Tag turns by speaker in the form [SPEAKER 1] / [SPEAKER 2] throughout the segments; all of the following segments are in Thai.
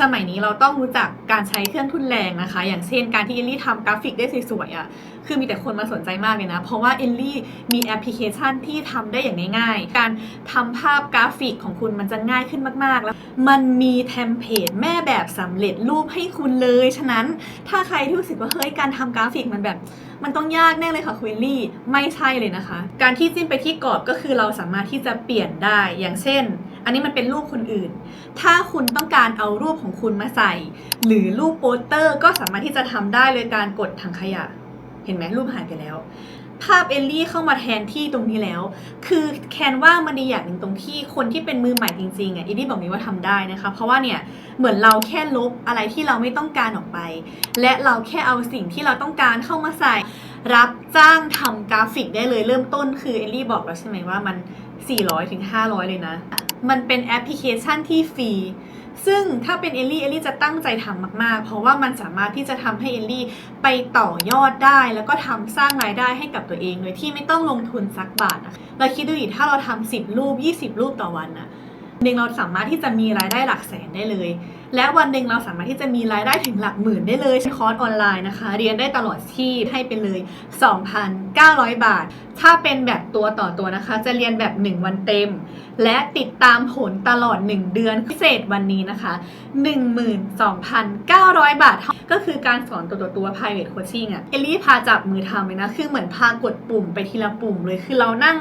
[SPEAKER 1] สมัยนี้เราต้องรู้จักการใช้เครื่องทุนแรงนะคะ อย่างเช่นการที่เอลลี่ทำกราฟิกได้สวยๆอะ่ะคือมีแต่คนมาสนใจมากเลยนะ เพราะว่าเอลลี่มีแอปพลิเคชันที่ทำได้อย่างง่ายๆ การทำภาพกราฟิกของคุณมันจะง่ายขึ้นมากๆ แล้ว มันมีเทมเพลตแม่แบบสำเร็จรูปให้คุณเลย ฉะนั้นถ้าใครที่รู้สึกว่าเฮ้ยการทำกราฟิกมันแบบ มันต้องยากแน่เลยค่ะคุยลี่ไม่ใช่เลยนะคะ การที่จิ้มไปที่กรอบก็คือเราสามารถที่จะเปลี่ยนได้อย่างเช่น อันนี้มันเป็นรูปคนอื่น ถ้าคุณต้องการเอารูปของคุณมาใส่ หรือรูปโปสเตอร์ก็สามารถที่จะทำได้โดยการกดถังขยะ เห็นไหมรูปหายไปแล้ว ภาพเอลลี่เข้ามาแทนที่ตรงนี้แล้ว คือแคนว่ามันดีอย่างหนึ่งตรงที่คนที่เป็นมือใหม่จริงๆอะเอลลี่บอกนี้ว่าทำได้นะคะ เพราะว่าเนี่ยเหมือนเราแค่ลบอะไรที่เราไม่ต้องการออกไป และเราแค่เอาสิ่งที่เราต้องการเข้ามาใส่ รับจ้างทำกราฟิกได้เลยเริ่มต้นคือเอลลี่บอกแล้วใช่ไหมว่ามัน 400ถึง500 เลยนะ มันเป็นแอปพลิเคชันที่ฟรี ซึ่งถ้าเป็นเอลลี่เอลลี่จะตั้งใจทำมาก ๆ เพราะว่ามันสามารถที่จะทำให้เอลลี่ไปต่อยอดได้ แล้วก็ทำสร้างรายได้ให้กับตัวเองโดยที่ไม่ต้องลงทุนสักบาทนะเราคิดดูดิถ้าเราทำ10 รูป 20 รูปต่อวันนะหนึ่งเราสามารถที่จะมีรายได้หลักแสนได้เลย และวันหนึ่งเราสามารถที่จะมีรายได้ถึงหลักหมื่นได้เลยคอร์สออนไลน์นะคะ เรียนได้ตลอดชีพให้ไปเลย 2,900 บาท ถ้าเป็นแบบตัวต่อตัวนะคะ จะเรียนแบบ 1 วันเต็ม และติดตามผลตลอด 1 เดือนพิเศษวันนี้นะคะ 12,900 บาท ก็คือการสอนตัวต่อตัว private coaching อะเอลลี่พาจับมือทำเลยนะ คือเหมือนพากดปุ่มไปทีละปุ่มเลย คือเรานั่ง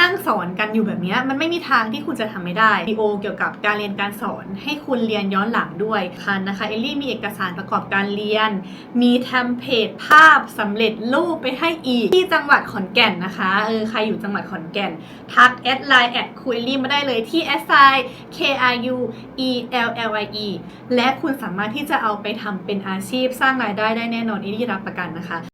[SPEAKER 1] นั่งสอนกันอยู่แบบนี้มันไม่มีทางที่คุณจะทำไม่ได้วิดีโอเกี่ยวกับการเรียนการสอนให้คุณเรียนย้อนหลังด้วยคันนะคะ เอลลี่มีเอกสารประกอบการเรียน มีเทมเพลตภาพสำเร็จรูปไปให้อีก ที่จังหวัดขอนแก่นนะคะ เออ ใครอยู่จังหวัดขอนแก่น ทักแอดไลน์แอดคุยลี่มาได้เลยที่ s i k r u e l l y e และคุณสามารถที่จะเอาไปทำเป็นอาชีพสร้างรายได้ได้แน่นอนเอลลี่รับประกันนะคะ